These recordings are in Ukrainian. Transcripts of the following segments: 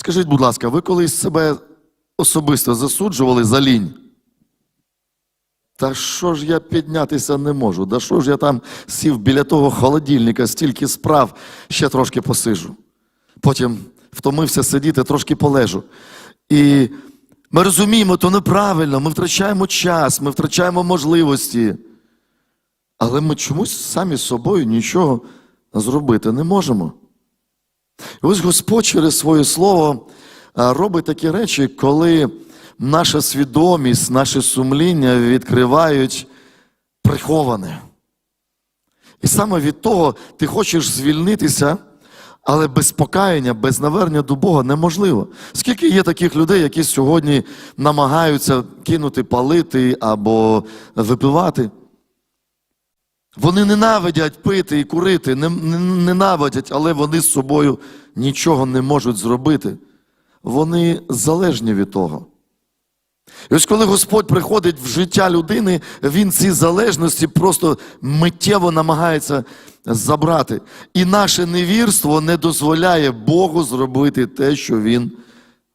Скажіть, будь ласка, ви колись себе особисто засуджували за лінь? Та що ж я піднятися не можу? Да що ж я там сів біля того холодильника, стільки справ, ще трошки посижу. Потім втомився сидіти, трошки полежу. І ми розуміємо, то неправильно, ми втрачаємо час, ми втрачаємо можливості. Але ми чомусь самі з собою нічого зробити не можемо. І ось Господь через своє слово робить такі речі, коли наша свідомість, наше сумління відкривають приховане. І саме від того ти хочеш звільнитися, але без покаяння, без навернення до Бога неможливо. Скільки є таких людей, які сьогодні намагаються кинути палити або випивати? Вони ненавидять пити і курити, не- не- ненавидять, але вони з собою нічого не можуть зробити. Вони залежні від того. І ось коли Господь приходить в життя людини, Він ці залежності просто миттєво намагається забрати. І наше невірство не дозволяє Богу зробити те, що Він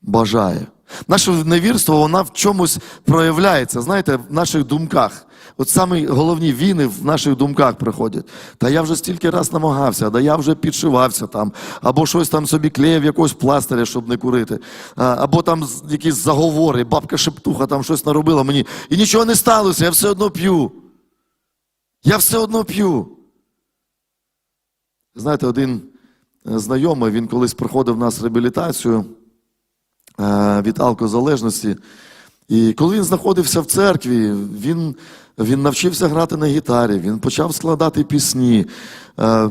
бажає. Наше невірство, вона в чомусь проявляється, знаєте, в наших думках. От самі головні війни в наших думках приходять. Та я вже стільки раз намагався, да я вже підшивався там, або щось там собі клеїв якогось пластиря, щоб не курити, або там якісь заговори, бабка шептуха там щось наробила мені. І нічого не сталося, я все одно п'ю. Я все одно п'ю. Знаєте, один е, знайомий, він колись проходив в нас реабілітацію е, від алкозалежності. І коли він знаходився в церкві, він, він навчився грати на гітарі, він почав складати пісні. Е,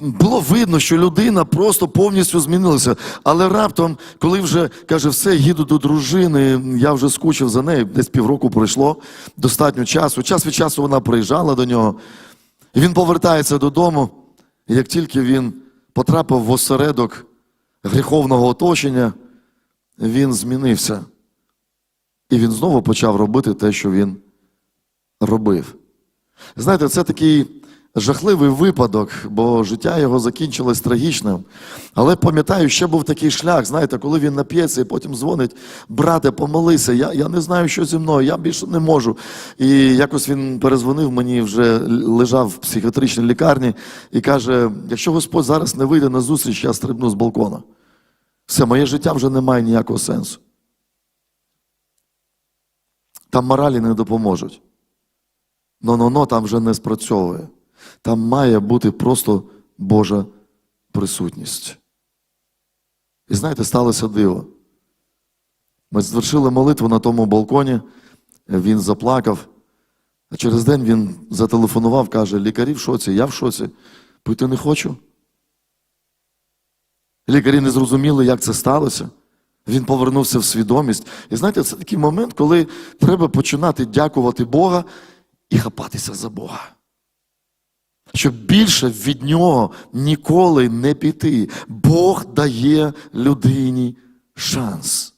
Було видно, що людина просто повністю змінилася. Але раптом, коли вже каже, все, їду до дружини, я вже скучив за нею, десь півроку пройшло, достатньо часу. Час від часу вона приїжджала до нього. І він повертається додому. І як тільки він потрапив в осередок гріховного оточення, він змінився. І він знову почав робити те, що він робив. Знаєте, це такий жахливий випадок, бо життя його закінчилось трагічним. Але пам'ятаю, ще був такий шлях, знаєте, коли він нап'ється і потім дзвонить, брате, помолися, я, я не знаю, що зі мною, я більше не можу. І якось він перезвонив мені, вже лежав в психіатричній лікарні і каже: якщо Господь зараз не вийде на зустріч, я стрибну з балкона. Все, моє життя вже не має ніякого сенсу. Там моралі не допоможуть. Но-но-но там вже не спрацьовує. Там має бути просто Божа присутність. І знаєте, сталося диво. Ми звершили молитву на тому балконі, він заплакав, а через день він зателефонував, каже: лікарі в шоці, я в шоці, пити не хочу. Лікарі не зрозуміли, як це сталося. Він повернувся в свідомість. І знаєте, це такий момент, коли треба починати дякувати Бога і хапатися за Бога. Щоб більше від нього ніколи не піти. Бог дає людині шанс.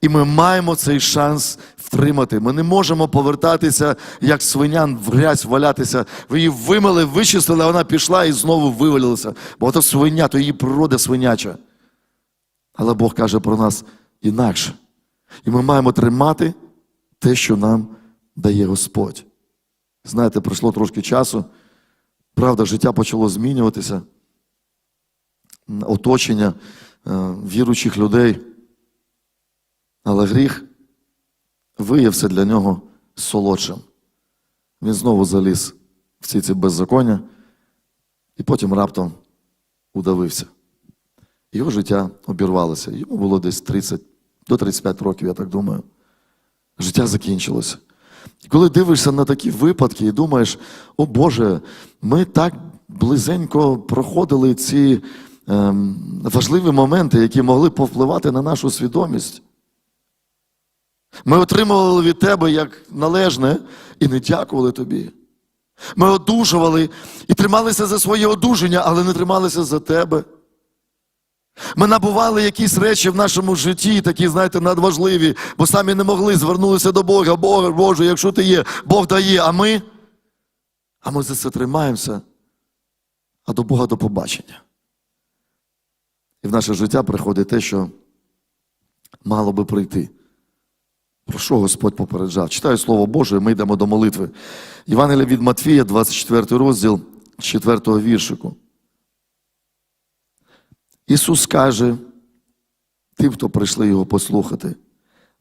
І ми маємо цей шанс втримати. Ми не можемо повертатися, як свинян в грязь валятися. Ви її вимили, вичистили, а вона пішла і знову вивалилася. Бо це свиня, то її природа свиняча. Але Бог каже про нас інакше. І ми маємо тримати те, що нам дає Господь. Знаєте, пройшло трошки часу. Правда, життя почало змінюватися, оточення е, віруючих людей. Але гріх виявився для нього солодшим. Він знову заліз в ці ці беззаконня і потім раптом удавився. Його життя обірвалося. Йому було десь 30 до 35 років, я так думаю. Життя закінчилося. Коли дивишся на такі випадки і думаєш, о Боже, ми так близенько проходили ці ем, важливі моменти, які могли повпливати на нашу свідомість. Ми отримували від тебе як належне і не дякували тобі. Ми одужували і трималися за своє одужання, але не трималися за тебе. Ми набували якісь речі в нашому житті, такі, знаєте, надважливі, бо самі не могли, звернулися до Бога. Бога, Боже, якщо ти є, Бог дає, а ми? А ми за це тримаємося, а до Бога до побачення. І в наше життя приходить те, що мало би прийти. Про що Господь попереджав? Читаю Слово Боже, ми йдемо до молитви. Євангелія від Матфія, 24 розділ, 4 віршику. Ісус каже тим, хто прийшли його послухати,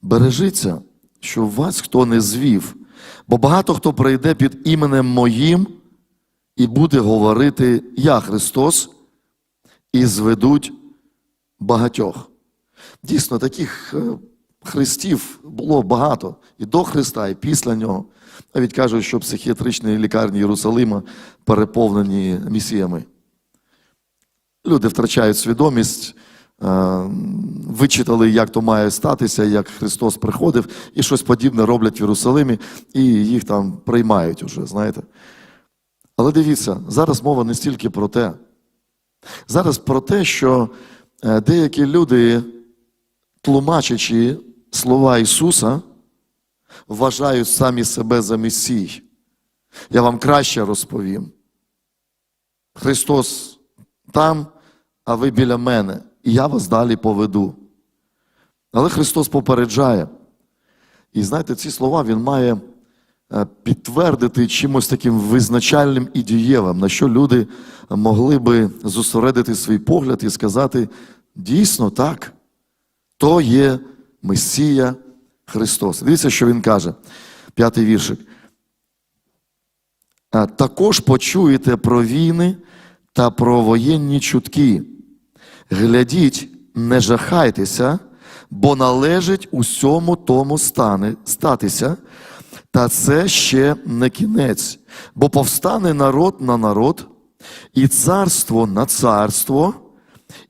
бережіться, що вас хто не звів, бо багато хто прийде під іменем Моїм і буде говорити Я Христос, і зведуть багатьох. Дійсно, таких е, христів було багато і до Христа, і після нього. Навіть кажуть, що психіатричні лікарні Єрусалима переповнені місіями. Люди втрачають свідомість, е, вичитали, як то має статися, як Христос приходив, і щось подібне роблять в Єрусалимі, і їх там приймають уже, знаєте. Але дивіться, зараз мова не стільки про те. Зараз про те, що е, деякі люди, тлумачачи слова Ісуса, вважають самі себе за Месій. Я вам краще розповім. Христос там, а ви біля мене, і я вас далі поведу. Але Христос попереджає. І знаєте, ці слова Він має е, підтвердити чимось таким визначальним і дієвим, на що люди могли би зосередити свій погляд і сказати: дійсно так, то є Месія Христос. Дивіться, що Він каже, п'ятий віршик. Також почуєте про війни та про воєнні чутки. Глядіть, не жахайтеся, бо належить усьому тому стане, статися, та це ще не кінець, бо повстане народ на народ, і царство на царство,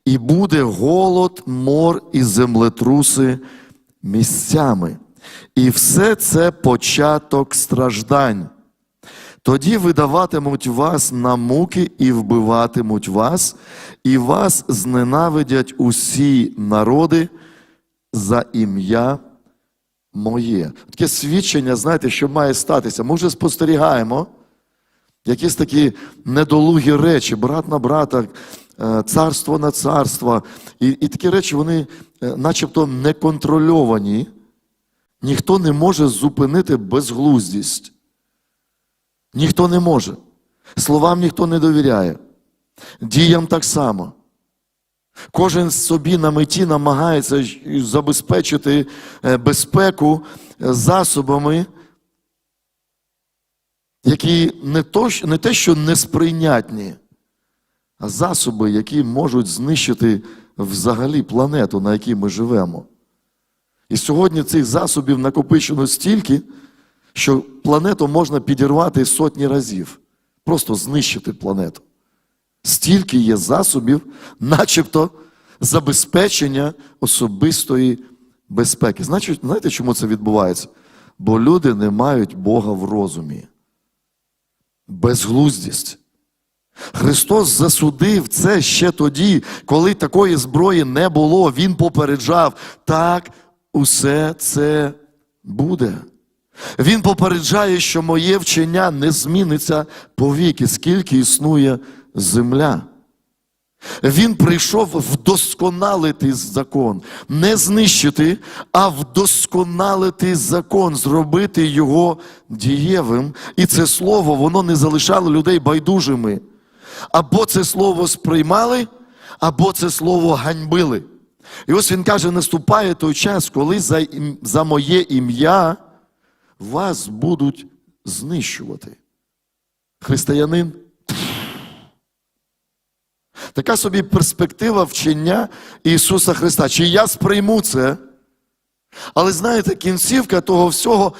і буде голод, мор і землетруси місцями. І все це початок страждань. Тоді видаватимуть вас на муки і вбиватимуть вас, і вас зненавидять усі народи за ім'я моє. Таке свідчення, знаєте, що має статися. Ми вже спостерігаємо якісь такі недолугі речі, брат на брата, е, царство на царство. І, і такі речі, вони е, начебто неконтрольовані. Ніхто не може зупинити безглуздість. Ніхто не може. Словам ніхто не довіряє. Діям так само. Кожен собі на меті намагається забезпечити е, безпеку е, засобами, які не, то, не те, що несприйнятні, а засоби, які можуть знищити взагалі планету, на якій ми живемо. І сьогодні цих засобів накопичено стільки, що планету можна підірвати сотні разів, просто знищити планету. Стільки є засобів, начебто забезпечення особистої безпеки. Значить, знаєте, чому це відбувається? Бо люди не мають Бога в розумі. Безглуздість. Христос засудив це ще тоді, коли такої зброї не було. Він попереджав, так усе це буде. Він попереджає, що моє вчення не зміниться повіки, скільки існує земля. Він прийшов вдосконалити закон, не знищити, а вдосконалити закон, зробити його дієвим. І це слово воно не залишало людей байдужими. Або це слово сприймали, або це слово ганьбили. І ось він каже: наступає той час, коли за, за моє ім'я вас будуть знищувати. Християнин. Така собі перспектива вчення Ісуса Христа. Чи я сприйму це? Але знаєте, кінцівка того всього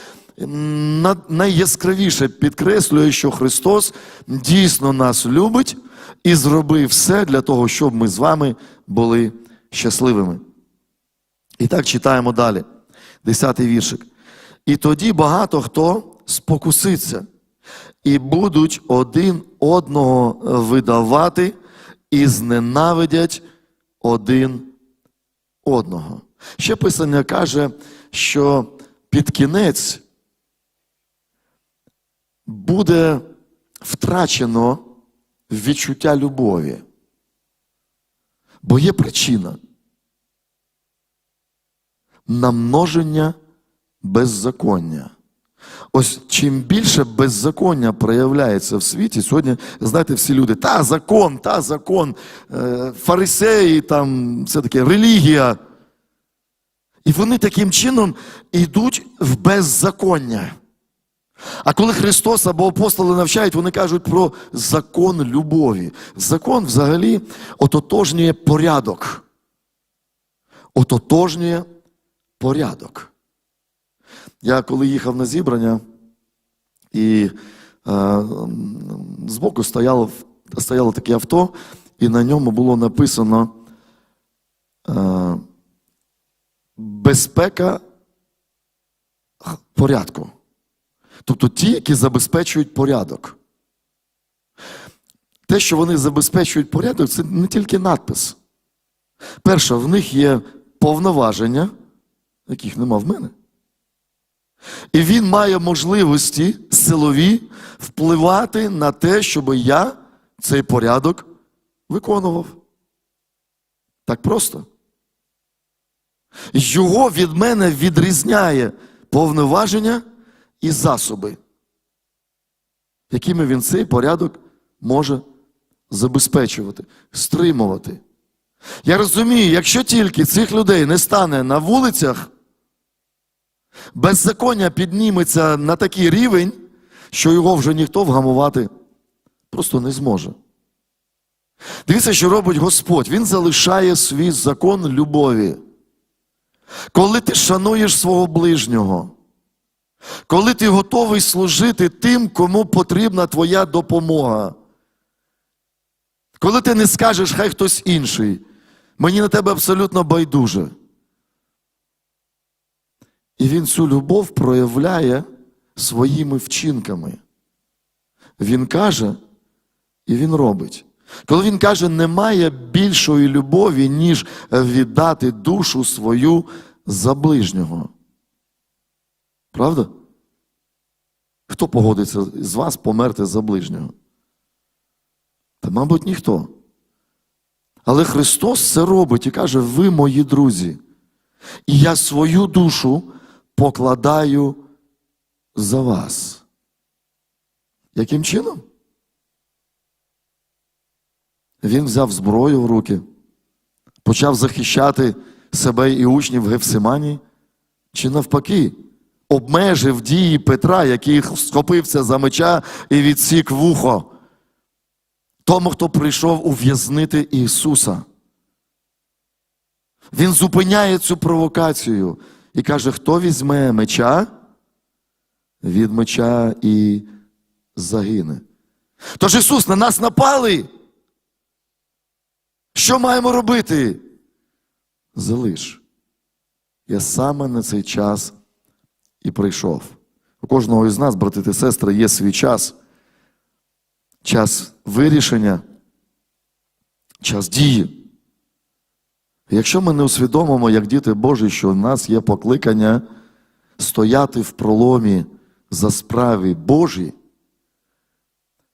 найяскравіше підкреслює, що Христос дійсно нас любить і зробив все для того, щоб ми з вами були щасливими. І так читаємо далі. Десятий віршик. І тоді багато хто спокуситься, і будуть один одного видавати, і зненавидять один одного. Ще Писання каже, що під кінець буде втрачено відчуття любові. Бо є причина намноження беззаконня. Ось чим більше беззаконня проявляється в світі, сьогодні, знаєте, всі люди, та закон, та закон, е, фарисеї, там все таке, релігія. І вони таким чином йдуть в беззаконня. А коли Христос або апостоли навчають, вони кажуть про закон любові. Закон взагалі ототожнює порядок. Ототожнює порядок. Я коли їхав на зібрання, і е, збоку стояло, стояло таке авто, і на ньому було написано е, безпека порядку. Тобто ті, які забезпечують порядок. Те, що вони забезпечують порядок, це не тільки надпис. Перше, в них є повноваження, яких нема в мене. І він має можливості силові впливати на те, щоб я цей порядок виконував. Так просто. Його від мене відрізняє повноваження і засоби, якими він цей порядок може забезпечувати, стримувати. Я розумію, якщо тільки цих людей не стане на вулицях, беззаконня підніметься на такий рівень, що його вже ніхто вгамувати просто не зможе. Дивіться, що робить Господь. Він залишає свій закон любові. Коли ти шануєш свого ближнього, коли ти готовий служити тим, кому потрібна твоя допомога, коли ти не скажеш, хай хтось інший, мені на тебе абсолютно байдуже. І він цю любов проявляє своїми вчинками. Він каже, і він робить. Коли він каже, немає більшої любові, ніж віддати душу свою за ближнього. Правда? Хто погодиться з вас померти за ближнього? Та, мабуть, ніхто. Але Христос це робить і каже: ви мої друзі, і я свою душу покладаю за вас. Яким чином? Він взяв зброю в руки, почав захищати себе і учнів в Гефсиманії, чи навпаки, обмежив дії Петра, який схопився за меча і відсік вухо тому, хто прийшов ув'язнити Ісуса. Він зупиняє цю провокацію і каже, хто візьме меча, від меча і загине. Тож Ісус на нас напали. Що маємо робити? Залиш. Я саме на цей час і прийшов. У кожного із нас, брати та сестри, є свій час. Час вирішення, час дії. Якщо ми не усвідомимо, як діти Божі, що в нас є покликання стояти в проломі за справи Божі,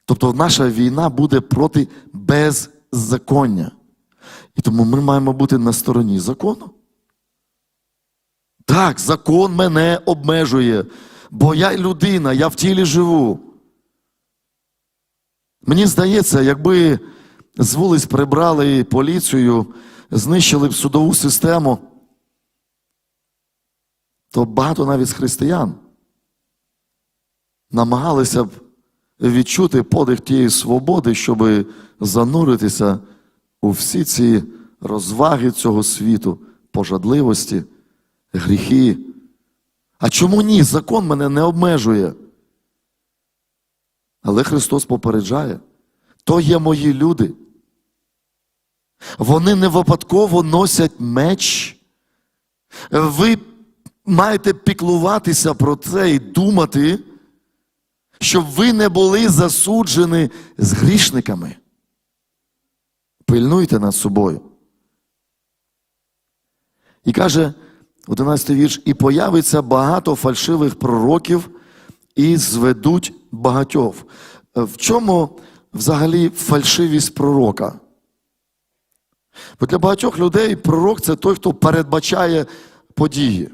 тобто наша війна буде проти беззаконня. І тому ми маємо бути на стороні закону. Так, закон мене обмежує, бо я людина, я в тілі живу. Мені здається, якби з вулиць прибрали поліцію, знищили б судову систему, то багато навіть християн намагалися б відчути подих тієї свободи, щоб зануритися у всі ці розваги цього світу, пожадливості, гріхи. А чому ні? Закон мене не обмежує. Але Христос попереджає, то є мої люди. Вони не випадково носять меч. Ви маєте піклуватися про це і думати, щоб ви не були засуджені з грішниками. Пильнуйте над собою. І каже 11 вірш, і появиться багато фальшивих пророків і зведуть багатьох. В чому взагалі фальшивість пророка? Бо для багатьох людей пророк це той, хто передбачає події.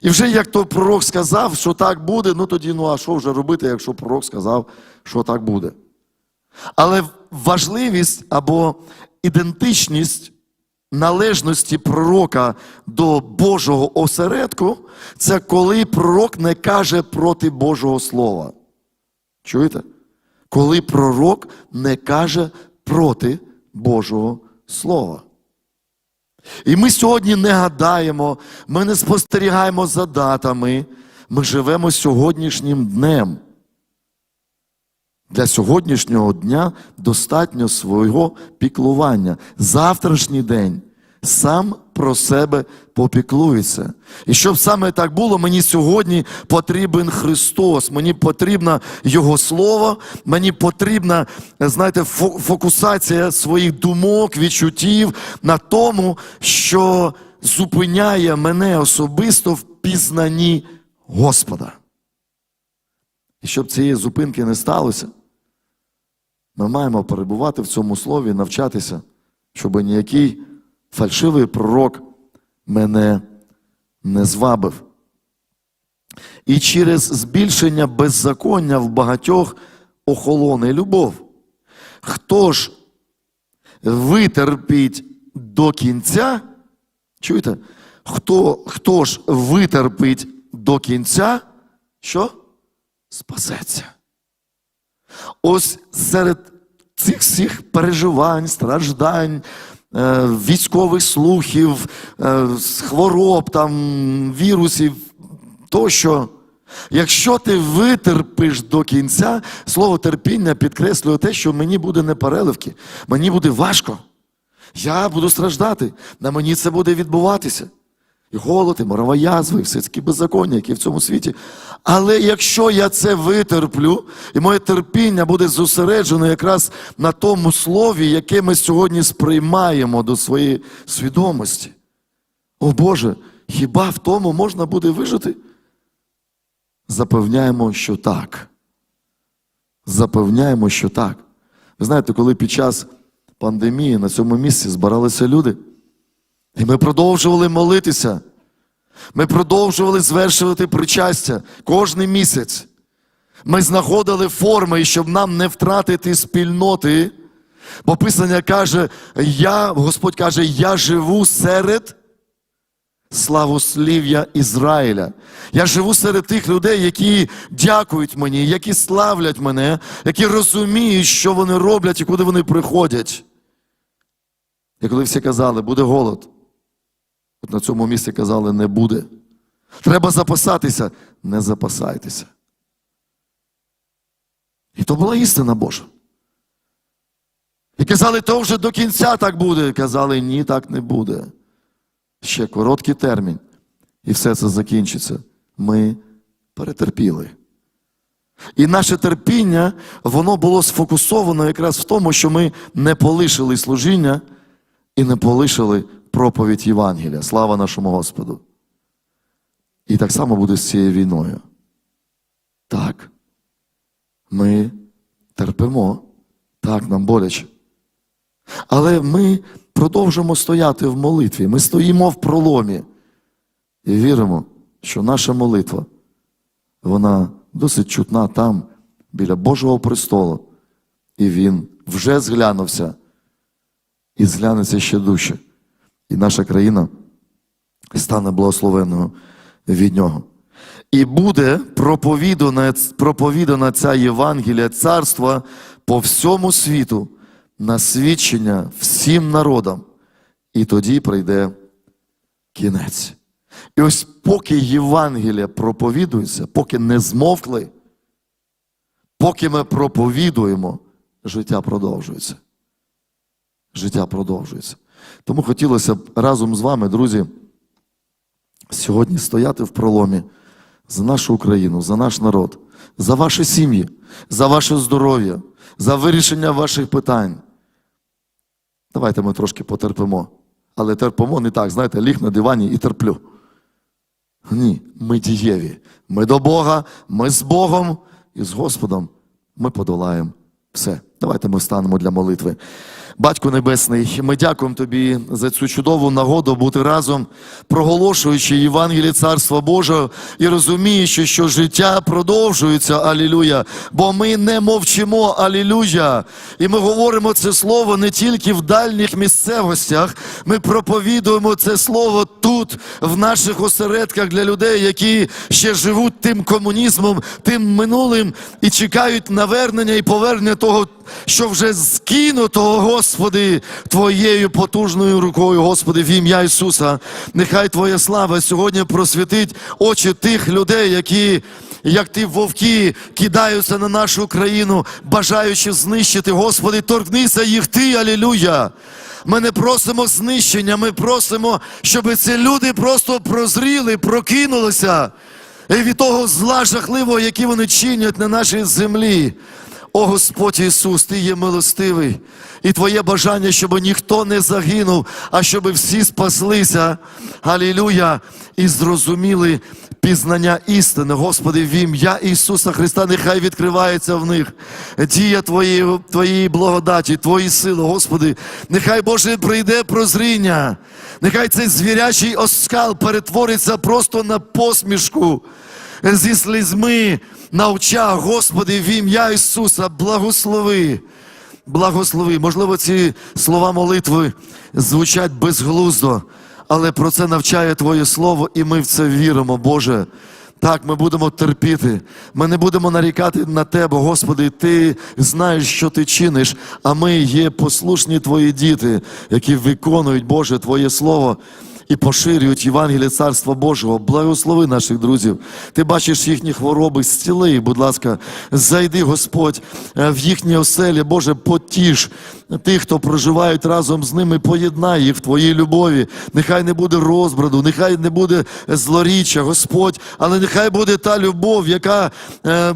І вже як то пророк сказав, що так буде, ну тоді, ну а що вже робити, якщо пророк сказав, що так буде. Але важливість або ідентичність належності пророка до Божого осередку це коли пророк не каже проти Божого Слова. Чуєте? Коли пророк не каже проти Божого Слова. І ми сьогодні не гадаємо, ми не спостерігаємо за датами, ми живемо сьогоднішнім днем. Для сьогоднішнього дня достатньо свого піклування. Завтрашній день сам про себе попіклується. І щоб саме так було, мені сьогодні потрібен Христос, мені потрібно Його Слово, мені потрібна, знаєте, фокусація своїх думок, відчуттів на тому, що зупиняє мене особисто в пізнанні Господа. І щоб цієї зупинки не сталося, ми маємо перебувати в цьому слові, навчатися, щоб ніякий фальшивий пророк мене не звабив. І через збільшення беззаконня в багатьох охолоне любов. Хто ж витерпіть до кінця, чуєте? Хто, хто ж витерпить до кінця, що? Спасеться. Ось серед цих всіх переживань, страждань, військових слухів, е, хвороб, там, вірусів тощо. Якщо ти витерпиш до кінця, слово терпіння підкреслює те, що мені буде не переливки, мені буде важко. Я буду страждати, на мені це буде відбуватися. І голод, і морова язва, і все такі беззаконня, які в цьому світі. Але якщо я це витерплю, і моє терпіння буде зосереджено якраз на тому слові, яке ми сьогодні сприймаємо до своєї свідомості. О Боже, хіба в тому можна буде вижити? Запевняємо, що так. Запевняємо, що так. Ви знаєте, коли під час пандемії на цьому місці збиралися люди, і ми продовжували молитися. Ми продовжували звершувати причастя кожен місяць. Ми знаходили форми, щоб нам не втратити спільноти. Бо Писання каже, я, Господь каже, я живу серед славослів'я Ізраїля. Я живу серед тих людей, які дякують мені, які славлять мене, які розуміють, що вони роблять і куди вони приходять. І коли всі казали, буде голод, от на цьому місці казали, не буде. Треба запасатися, не запасайтеся. І то була істина Божа. І казали, то вже до кінця так буде. Казали, ні, так не буде. Ще короткий термін, і все це закінчиться. Ми перетерпіли. І наше терпіння, воно було сфокусовано якраз в тому, що ми не полишили служіння і не полишили проповідь Євангелія. Слава нашому Господу. І так само буде з цією війною. Так, ми терпимо, так, нам боляче. Але ми продовжимо стояти в молитві. Ми стоїмо в проломі і віримо, що наша молитва, вона досить чутна там, біля Божого престолу. І він вже зглянувся і зглянеться ще дужче. І наша країна стане благословенною від нього. І буде проповідана, проповідана ця Євангелія царства по всьому світу на свідчення всім народам. І тоді прийде кінець. І ось поки Євангелія проповідується, поки не змовкли, поки ми проповідуємо, життя продовжується. Життя продовжується. Тому хотілося б разом з вами, друзі, сьогодні стояти в проломі за нашу Україну, за наш народ, за ваші сім'ї, за ваше здоров'я, за вирішення ваших питань. Давайте ми трошки потерпимо. Але терпимо не так, знаєте, ліг на дивані і терплю. Ні, ми дієві. Ми до Бога, ми з Богом і з Господом ми подолаємо все. Давайте ми встанемо для молитви. Батько Небесний, ми дякуємо Тобі за цю чудову нагоду бути разом, проголошуючи Євангеліє Царства Божого і розуміючи, що життя продовжується, алілюя, бо ми не мовчимо, алілюя. І ми говоримо це слово не тільки в дальніх місцевостях, ми проповідуємо це слово тут, в наших осередках для людей, які ще живуть тим комунізмом, тим минулим і чекають навернення і повернення того, що вже скинутого, Господи, Твоєю потужною рукою, Господи, в ім'я Ісуса. Нехай Твоя слава сьогодні просвітить очі тих людей, які. Як ті вовки кидаються на нашу країну, бажаючи знищити, Господи, торкнися їх Ти, алілюя. Ми не просимо знищення, ми просимо, щоб ці люди просто прозріли, прокинулися від того зла жахливого, який вони чинять на нашій землі. О Господь Ісус, Ти є милостивий, і Твоє бажання, щоб ніхто не загинув, а щоб всі спаслися. Алілюя! І зрозуміли пізнання істини. Господи, в ім'я Ісуса Христа, нехай відкривається в них дія Твоєї, Твоєї благодаті, Твої сили, Господи, нехай Боже прийде прозріння, нехай цей звірячий оскал перетвориться просто на посмішку зі слізьми на очах, Господи, в ім'я Ісуса, благослови. Благослови. Можливо, ці слова молитви звучать безглуздо, але про це навчає Твоє Слово, і ми в це віримо, Боже. Так, ми будемо терпіти. Ми не будемо нарікати на Тебе, Господи, Ти знаєш, що ти чиниш, а ми є послушні Твої діти, які виконують, Боже, Твоє Слово і поширюють Євангеліє Царства Божого. Благослови наших друзів. Ти бачиш їхні хвороби, зціли будь ласка, зайди, Господь, е, в їхні оселі, Боже, потіш тих, хто проживають разом з ними, поєднай їх в Твоїй любові. Нехай не буде розбраду, нехай не буде злоріччя, Господь, але нехай буде та любов, яка е,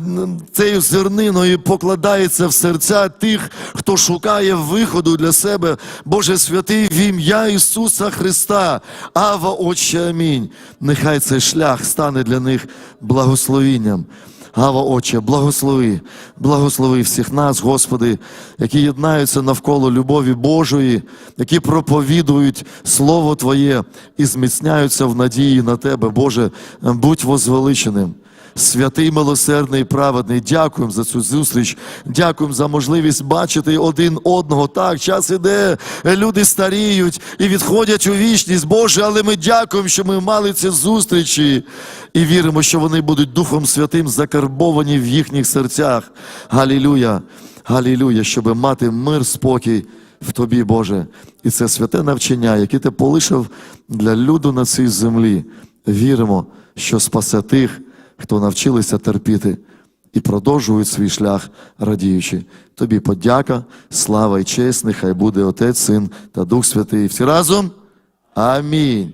цією зерниною покладається в серця тих, хто шукає виходу для себе. Боже святий, в ім'я Ісуса Христа. Ава, Отче, амінь. Нехай цей шлях стане для них благословінням. Гава, Отче, благослови, благослови всіх нас, Господи, які єднаються навколо любові Божої, які проповідують Слово Твоє і зміцняються в надії на Тебе, Боже, будь возвеличеним. Святий, милосердний, праведний, дякуємо за цю зустріч. Дякуємо за можливість бачити один одного. Так, час іде, люди старіють і відходять у вічність, Боже, але ми дякуємо, що ми мали ці зустрічі і віримо, що вони будуть Духом Святим закарбовані в їхніх серцях. Галілюя, галілюя, щоб мати мир, спокій в Тобі, Боже. І це святе навчання, яке ти полишив для люду на цій землі. Віримо, що спасе тих, хто навчилися терпіти і продовжують свій шлях, радіючи. Тобі подяка, слава і честь, нехай буде Отець, Син та Дух Святий. Всі разом? Амінь.